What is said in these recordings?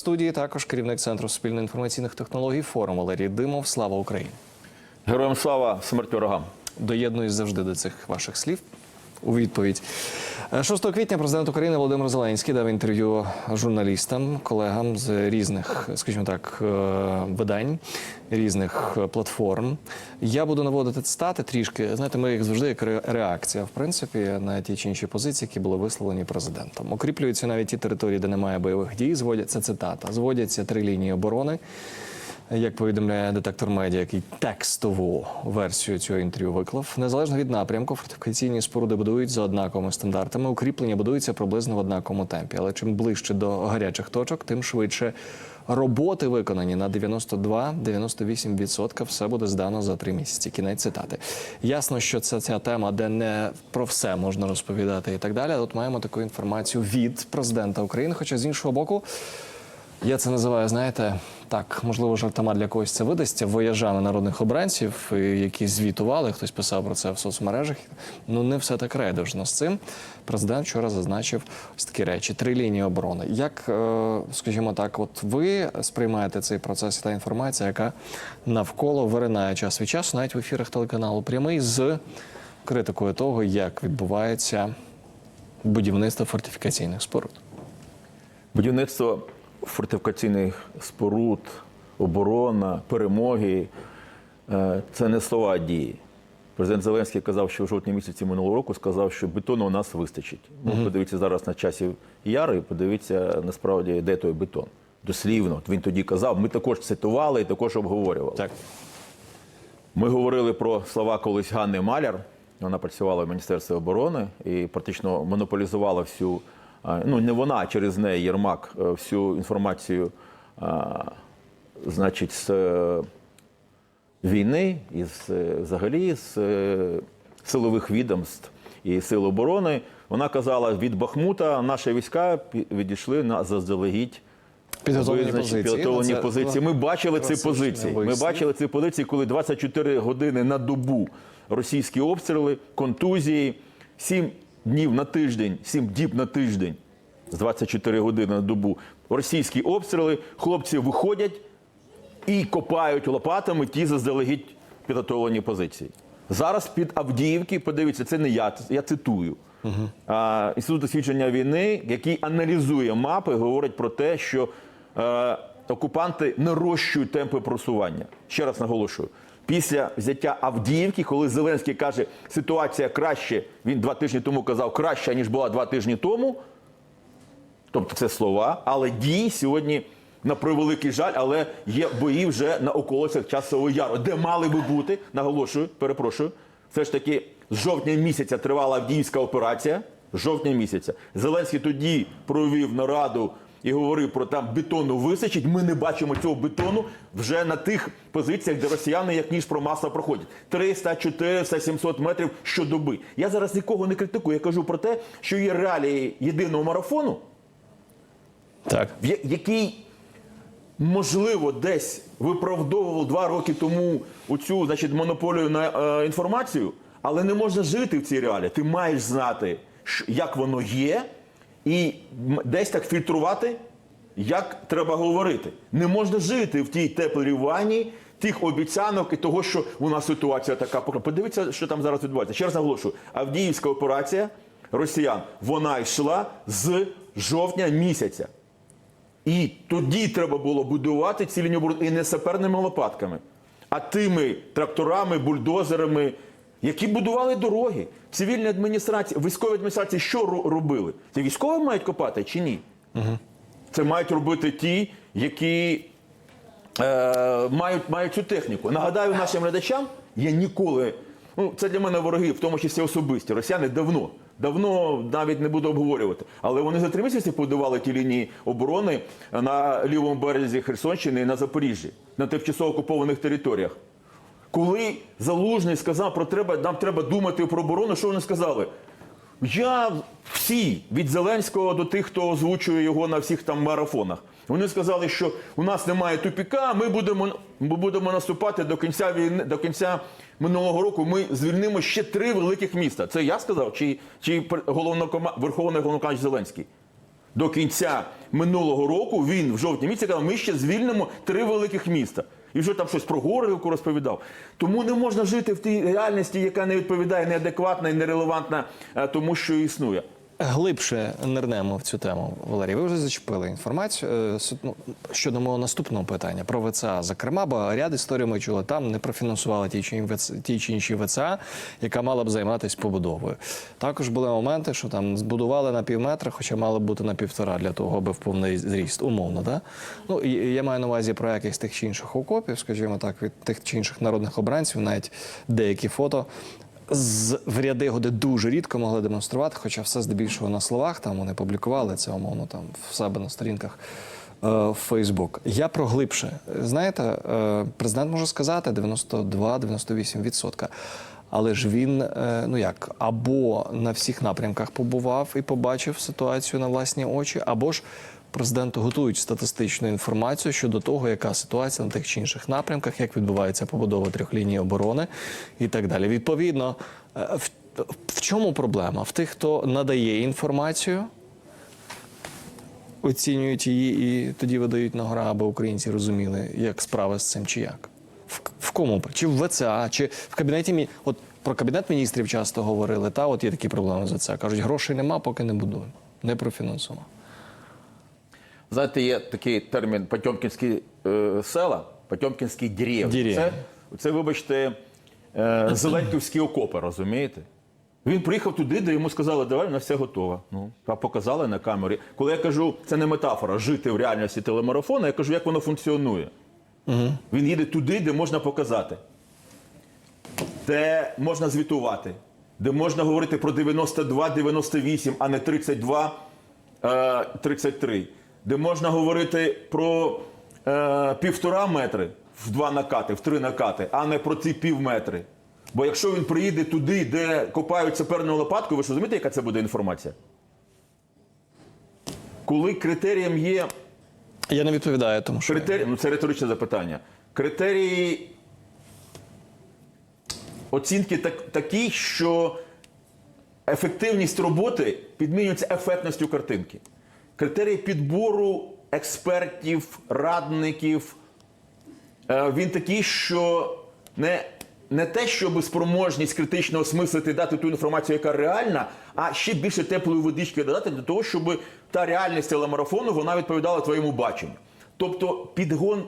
В студії також керівник центру спільно-інформаційних технологій форум Валерій Димов. Слава Україні! Героям слава, смерть ворогам. Доєднуюсь завжди до цих ваших слів. У відповідь Е, 6 квітня президент України Володимир Зеленський дав інтерв'ю журналістам, колегам з різних, скажімо так, е, видань, різних е, платформ. Я буду наводити цитати трішки. Знаєте, ми їх завжди як реакція, в принципі, на ті чи інші позиції, які були висловлені президентом. Укріплюються навіть ті території, де немає бойових дій. Зводяться цитата. Зводяться три лінії оборони. Як повідомляє детектор медіа, який текстову версію цього інтерв'ю виклав, незалежно від напрямку, фортифікаційні споруди будують за однаковими стандартами. Укріплення будуються приблизно в однаковому темпі. Але чим ближче до гарячих точок, тим швидше роботи виконані на 92-98% все буде здано за три місяці. Кінець цитати. Ясно, що це ця тема, де не про все можна розповідати і так далі. От маємо таку інформацію від президента України. Хоча з іншого боку. Я це називаю, знаєте, так, можливо, жартома для когось це видасться вояжами народних обранців, які звітували, хтось писав про це в соцмережах. Ну не все так рейдужно з цим. Президент вчора зазначив ось такі речі: три лінії оборони. Як, е, скажімо так, от ви сприймаєте цей процес і та інформація, яка навколо виринає час від часу, навіть в ефірах телеканалу прямий з критикою того, як відбувається будівництво фортифікаційних споруд. Будівництво фортифікаційних споруд, оборона, перемоги е, це не слова дії. Президент Зеленський казав, що в жовтні місяці минулого року сказав, що бетону у нас вистачить. Ну, подивіться зараз на часів яри, подивіться насправді, де той бетон. Дослівно, він тоді казав. Ми також цитували і також обговорювали. Так. Ми говорили про слова колись Ганни Маляр. Вона працювала в Міністерстві оборони і практично монополізувала всю, ну не вона, а через неї Єрмак, е, всю інформацію, значить, з е, війни і з, е, взагалі з силових відомств і сил оборони. Вона казала, від Бахмута наші війська відійшли на заздалегідь Підготовлені позиції. підготовлені Ну, це позиції. Ми бачили ці позиції. Ми бачили ці позиції, коли 24 години на добу російські обстріли, контузії, 7 днів на тиждень, 7 діб на тиждень з 24 години на добу. Російські обстріли, хлопці виходять і копають лопатами ті заздалегідь підготовлені позиції. Зараз під Авдіївки, подивіться, це не я, я цитую. А, Інститут дослідження війни, який аналізує мапи, говорить про те, що е, окупанти нарощують темпи просування. Ще раз наголошую. Після взяття Авдіївки, коли Зеленський каже, ситуація краще, він два тижні тому казав, краща, ніж була два тижні тому. Тобто це слова, але дії сьогодні на превеликий жаль, але є бої вже на околицях часового яру, де мали би бути, наголошую, перепрошую. Все ж таки з жовтня місяця тривала Авдіївська операція. З жовтня місяця. Зеленський тоді провів нараду і говорив про там бетону височить. Ми не бачимо цього бетону вже на тих позиціях, де росіяни як ніж про масло проходять. 300, 400, 700 метрів щодоби. Я зараз нікого не критикую. Я кажу про те, що є реалії єдиного марафону, Так. який можливо десь виправдовував два роки тому оцю значить, монополію на е, інформацію, але не можна жити в цій реалії. Ти маєш знати, як воно є, і десь так фільтрувати, як треба говорити. Не можна жити в тій теплій ванні тих обіцянок і того, що у нас ситуація така. Подивіться, що там зараз відбувається. Ще раз наголошую, Авдіївська операція росіян, вона йшла з жовтня місяця. І тоді треба було будувати ці лінії оборони і не саперними лопатками, а тими тракторами, бульдозерами, які будували дороги. Цивільні адміністрації, військові адміністрації що робили? Це військові мають копати чи ні? Це мають робити ті, які е, мають, мають цю техніку. Нагадаю нашим глядачам, я ніколи. Ну, це для мене вороги, в тому числі особисті. Росіяни давно, давно навіть не буду обговорювати. Але вони за три місяці побудували ті лінії оборони на лівому березі Херсонщини і на Запоріжжі, на тимчасово окупованих територіях. Коли Залужний сказав про треба, нам треба думати про оборону, що вони сказали? Я всі від Зеленського до тих, хто озвучує його на всіх там марафонах. Вони сказали, що у нас немає тупіка, ми будемо, ми будемо наступати до кінця війни, до кінця минулого року. Ми звільнимо ще три великих міста. Це я сказав, чи, чи головнокома- Верховний головнокомандуючий Зеленський? До кінця минулого року він в жовтні місяці казав, ми ще звільнимо три великих міста. І вже там щось про Горлівку розповідав. Тому не можна жити в тій реальності, яка не відповідає неадекватна і нерелевантна е, тому, що існує. Глибше нирнемо в цю тему, Валерій. Ви вже зачепили інформацію е, ну, щодо мого наступного питання про ВЦА. Зокрема, бо ряд історій ми чули, там не профінансували ті чи, ті чи інші ВЦА, яка мала б займатися побудовою. Також були моменти, що там збудували на пів метра, хоча мали б бути на півтора для того, аби в повний зріст, умовно. Да? Ну, я маю на увазі про якихось тих чи інших окопів, скажімо так, від тих чи інших народних обранців, навіть деякі фото з в ряди годи дуже рідко могли демонструвати, хоча все здебільшого на словах там вони публікували це умовно там в себе на сторінках е, в Фейсбук. Я про глибше. Знаєте, е, президент може сказати 92-98%. Але ж він е, ну як або на всіх напрямках побував і побачив ситуацію на власні очі, або ж президенту готують статистичну інформацію щодо того, яка ситуація на тих чи інших напрямках, як відбувається побудова трьох ліній оборони і так далі. Відповідно, е, в, в чому проблема? В тих, хто надає інформацію, оцінюють її і тоді видають на гора, аби українці розуміли, як справи з цим чи як. В, в кому? Чи в ВЦА, чи в кабінеті мі... От про кабінет міністрів часто говорили, та от є такі проблеми з ВЦА. Кажуть, грошей нема, поки не будуємо. Не профінансовано. Знаєте, є такий термін Потьомкінські е, села, Потьомкінські. Деревні. Це, це, вибачте, е, Зеленківські окопи, розумієте? Він приїхав туди, де йому сказали, давай, у нас все готово. Ну, а показали на камері. Коли я кажу, це не метафора, жити в реальності телемарафону, я кажу, як воно функціонує. Угу. Він їде туди, де можна показати, де можна звітувати, де можна говорити про 92-98, а не 32 е, 33, де можна говорити про е, півтора метри в два накати, в три накати, а не про ці пів метри. Бо якщо він приїде туди, де копають саперною лопаткою, ви ж розумієте, яка це буде інформація? Коли критерієм є Я не відповідаю, тому що Критерії, ну це риторичне запитання. Критерії оцінки так, такі, що ефективність роботи підмінюється ефектністю картинки. Критерії підбору експертів, радників, е, він такий, що не, не те, щоб спроможність критично осмислити дати ту інформацію, яка реальна, а ще більше теплої водички додати для того, щоб та реальність телемарафону вона відповідала твоєму баченню. Тобто підгон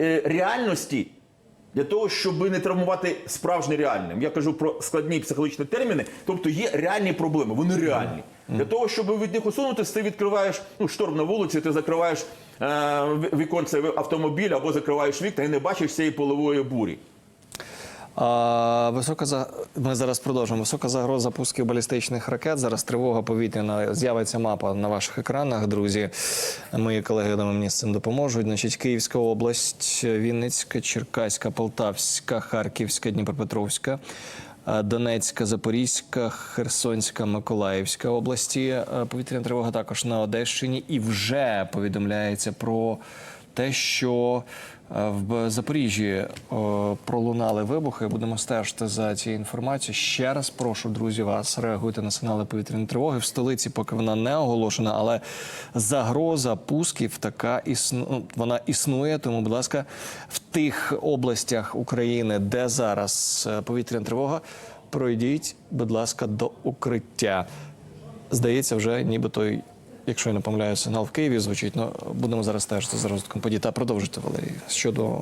е, реальності для того, щоб не травмувати справжнє реальним. Я кажу про складні психологічні терміни. Тобто є реальні проблеми, вони реальні. Для того, щоб від них усунутися, ти відкриваєш ну, шторм на вулиці, ти закриваєш е, віконце автомобіля або закриваєш вікна і не бачиш цієї полової бурі. Висока за ми зараз продовжимо. Висока загроза пусків балістичних ракет. Зараз тривога повітряна. З'явиться мапа на ваших екранах, друзі. Мої колеги думаю, мені з цим допоможуть. Значить, Київська область, Вінницька, Черкаська, Полтавська, Харківська, Дніпропетровська. е, Донецька, Запорізька, Херсонська, Миколаївська області. Е, Повітряна тривога також на Одещині. І вже повідомляється про те, що в Запоріжжі е, пролунали вибухи. Будемо стежити за цією інформацією. Ще раз прошу, друзі, вас реагуйте на сигнали повітряної тривоги в столиці, поки вона не оголошена, але загроза пусків така існу... ну, вона існує. Тому, будь ласка, в тих областях України, де зараз е, повітряна тривога, пройдіть, будь ласка, до укриття. Здається, вже ніби той. Якщо я не помиляю, сигнал в Києві звучить, ну будемо зараз стежити за розвитком подій. Та продовжити, Валерій, щодо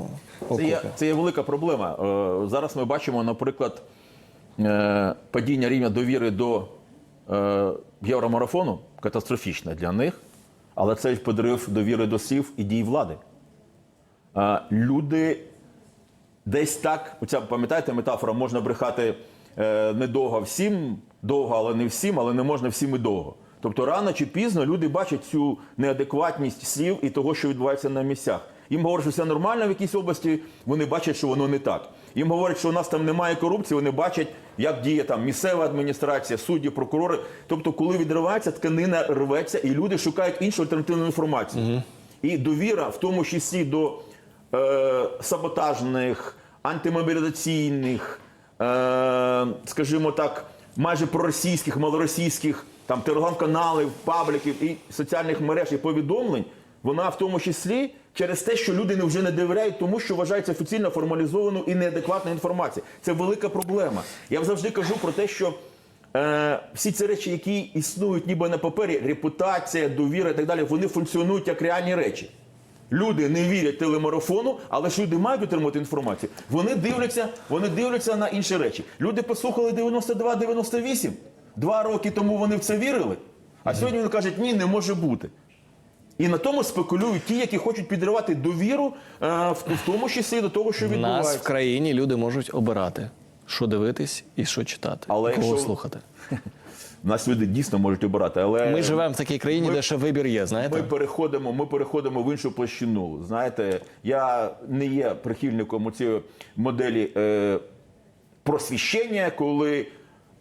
Це є, це є велика проблема. Е, Зараз ми бачимо, наприклад, е, падіння рівня довіри до е, євромарафону катастрофічне для них, але це підрив довіри до сів і дій влади. Люди десь так, оця, пам'ятаєте, метафора, можна брехати недовго всім, довго, але не всім, але не можна всім і довго. Тобто рано чи пізно люди бачать цю неадекватність слів і того, що відбувається на місцях. Їм говорять, що все нормально в якійсь області, вони бачать, що воно не так. Їм говорять, що у нас там немає корупції, вони бачать, як діє там місцева адміністрація, судді, прокурори. Тобто, коли відривається, тканина рветься, і люди шукають іншу альтернативну інформацію. І довіра, в тому числі до е, саботажних, антимобілізаційних, е, скажімо так, майже проросійських, малоросійських там телеграм-каналів, пабліків і соціальних мереж і повідомлень, вона в тому числі через те, що люди вже не довіряють тому, що вважається офіційно формалізованою і неадекватною інформацією. Це велика проблема. Я завжди кажу про те, що е, всі ці речі, які існують ніби на папері, репутація, довіра і так далі, вони функціонують як реальні речі. Люди не вірять телемарафону, але ж люди мають отримати інформацію. Вони дивляться, вони дивляться на інші речі. Люди послухали 92-98. Два роки тому вони в це вірили. А сьогодні вони кажуть, ні, не може бути. І на тому спекулюють ті, які хочуть підривати довіру, е, в, тому числі до того, що У нас в країні люди можуть обирати, що дивитись і що читати, Але кого якщо- слухати. Нас люди дійсно можуть обирати, але Ми живемо в такій країні, ми- де ще вибір є. Знаєте, Ми переходимо, ми переходимо в іншу площину. Знаєте, я не є прихильником цієї моделі е, просвіщення, коли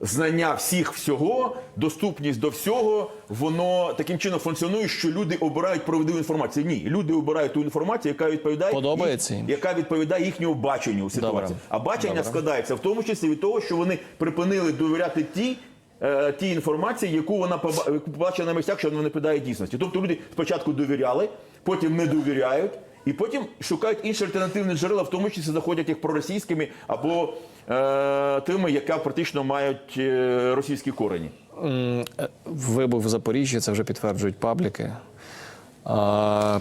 знання всіх всього, доступність до всього, воно таким чином функціонує, що люди обирають правдиву інформацію. Ні, люди обирають ту інформацію, яка відповідає Подобається їх- їм. яка відповідає їхньому баченню у ситуації. Добре. А бачення Добре. складається в тому числі від того, що вони припинили довіряти ті. е, Ті інформації, яку вона поба- побачила на місцях, що вона не відповідає дійсності. Тобто люди спочатку довіряли, потім не довіряють, і потім шукають інші альтернативні джерела, в тому числі заходять їх проросійськими або е, тими, яка практично мають е, російські корені. Е, Вибух в Запоріжжі, це вже підтверджують пабліки.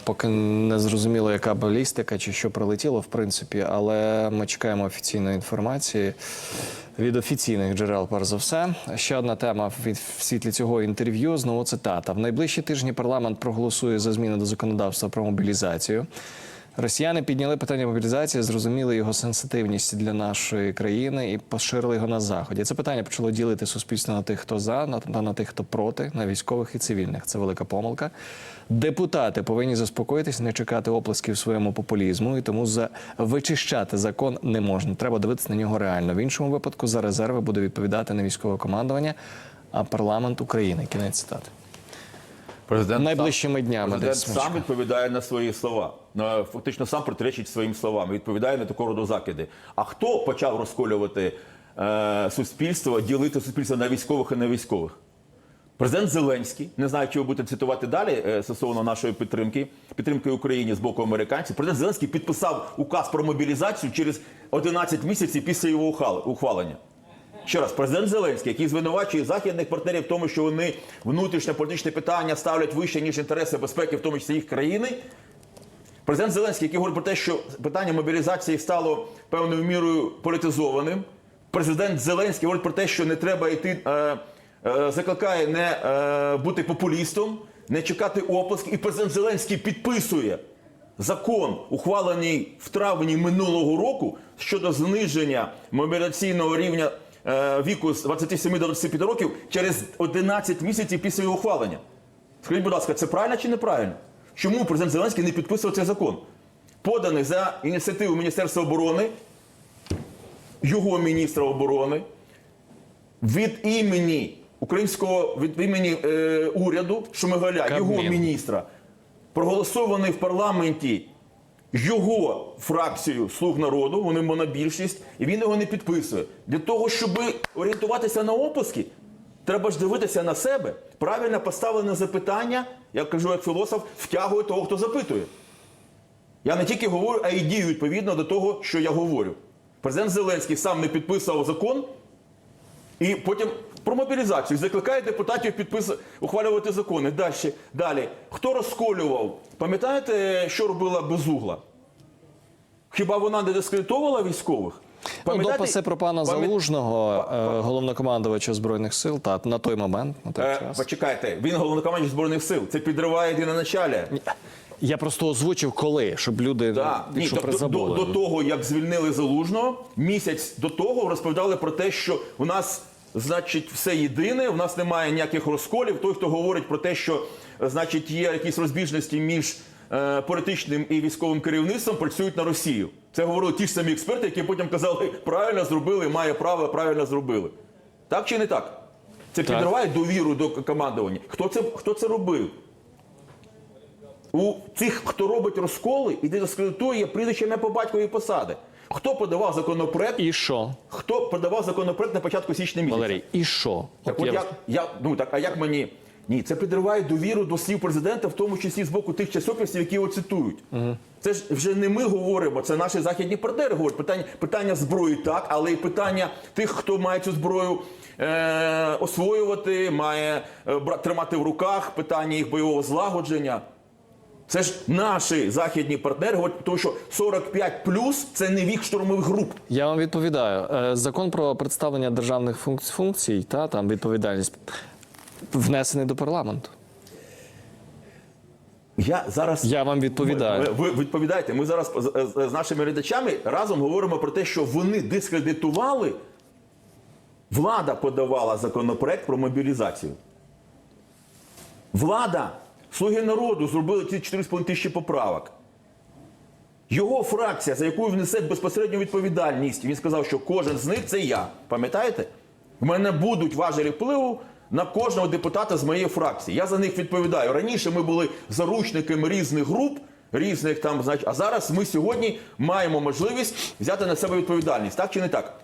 Поки не зрозуміло, яка балістика чи що прилетіло, в принципі, але ми чекаємо офіційної інформації від офіційних джерел, перш за все. Ще одна тема в світлі цього інтерв'ю. Знову цитата: в найближчі тижні парламент проголосує за зміни до законодавства про мобілізацію. Росіяни підняли питання мобілізації, зрозуміли його сенситивність для нашої країни і поширили його на заході. Це питання почало ділити суспільство на тих, хто за, на, на тих, хто проти, на військових і цивільних. Це велика помилка. Депутати повинні заспокоїтись, не чекати оплесків своєму популізму, і тому за вичищати закон не можна. Треба дивитися на нього реально. В іншому випадку за резерви буде відповідати не військове командування, а парламент України. Кінець цитати. Президент Найближчими днями Президент десь сам відповідає на свої слова. Фактично сам протиречить своїм словам, відповідає на такого роду закиди. А хто почав розколювати е, суспільство, ділити суспільство на військових і на військових? Президент Зеленський, не знаю, чи ви будете цитувати далі е, стосовно нашої підтримки, підтримки Україні з боку американців. Президент Зеленський підписав указ про мобілізацію через 11 місяців після його ухвалення. Ще раз, президент Зеленський, який звинувачує західних партнерів в тому, що вони внутрішнє політичне питання ставлять вище, ніж інтереси безпеки, в тому числі їх країни. Президент Зеленський, який говорить про те, що питання мобілізації стало певною мірою політизованим. Президент Зеленський говорить про те, що не треба йти, е, е, закликає не е, бути популістом, не чекати оплески. І президент Зеленський підписує закон, ухвалений в травні минулого року щодо зниження мобілізаційного рівня віку з 27 до 25 років через 11 місяців після його ухвалення. Скажіть, будь ласка, це правильно чи неправильно? Чому президент Зеленський не підписував цей закон? Поданий за ініціативу Міністерства оборони, його міністра оборони, від імені українського від імені е, уряду Шумигаля, його міністра, проголосований в парламенті його фракцію Слуг народу, вони монобільшість, і він його не підписує. Для того, щоб орієнтуватися на опуски, треба ж дивитися на себе. Правильно поставлене запитання, я кажу як філософ, втягує того, хто запитує. Я не тільки говорю, а й дію відповідно до того, що я говорю. Президент Зеленський сам не підписував закон, і потім про мобілізацію закликає депутатів підпис... ухвалювати закони. Далі. Далі. Хто розколював? Пам'ятаєте, що робила Безугла? Хіба вона не дискредитовувала військових? Ну, дописи про пана пам'ят- Залужного, е, головнокомандувача збройних сил, та на той момент, на той Е, час. почекайте, він головнокомандуючий збройних сил. Це підриває єдиноначалля. Я просто озвучив коли, щоб люди Так, ну, ні, до, призабули. до того, як звільнили залужного, місяць до того розповідали про те, що у нас, значить, все єдине, у нас немає ніяких розколів. Той, хто говорить про те, що значить, є якісь розбіжності між е, політичним і військовим керівництвом, працюють на Росію. Це говорили ті ж самі експерти, які потім казали, правильно зробили, має право, правильно зробили. Так чи не так? Це Так. підриває довіру до командування. Хто це, хто це робив? У цих, хто робить розколи і дискредитує прізвище ім'я по батькові посади. Хто подавав законопроект? І що? Хто подавав законопроект на початку січня місяця? Валерій, і що? Так От я- я, ну так, а як мені? Ні, це підриває довіру до слів президента, в тому числі з боку тих часописів, які його цитують. Це ж вже не ми говоримо, це наші західні партнери говорять. Питання, питання зброї так, але і питання тих, хто має цю зброю е, освоювати, має е, тримати в руках, питання їх бойового злагодження. Це ж наші західні партнери говорять, тому що 45 плюс це не вік штурмових груп. Я вам відповідаю. Е, Закон про представлення державних функцій, та там відповідальність внесений до парламенту. Я зараз Я вам відповідаю. Ви, ви відповідаєте. Ми зараз з нашими глядачами разом говоримо про те, що вони дискредитували. Влада подавала законопроект про мобілізацію. Влада, слуги народу зробили ці 4,5 тисячі поправок. Його фракція, за яку він несе безпосередню відповідальність, він сказав, що кожен з них це я. Пам'ятаєте? В мене будуть важелі впливу на кожного депутата з моєї фракції. Я за них відповідаю. Раніше ми були заручниками різних груп, різних там, значить, а зараз ми сьогодні маємо можливість взяти на себе відповідальність. Так чи не так?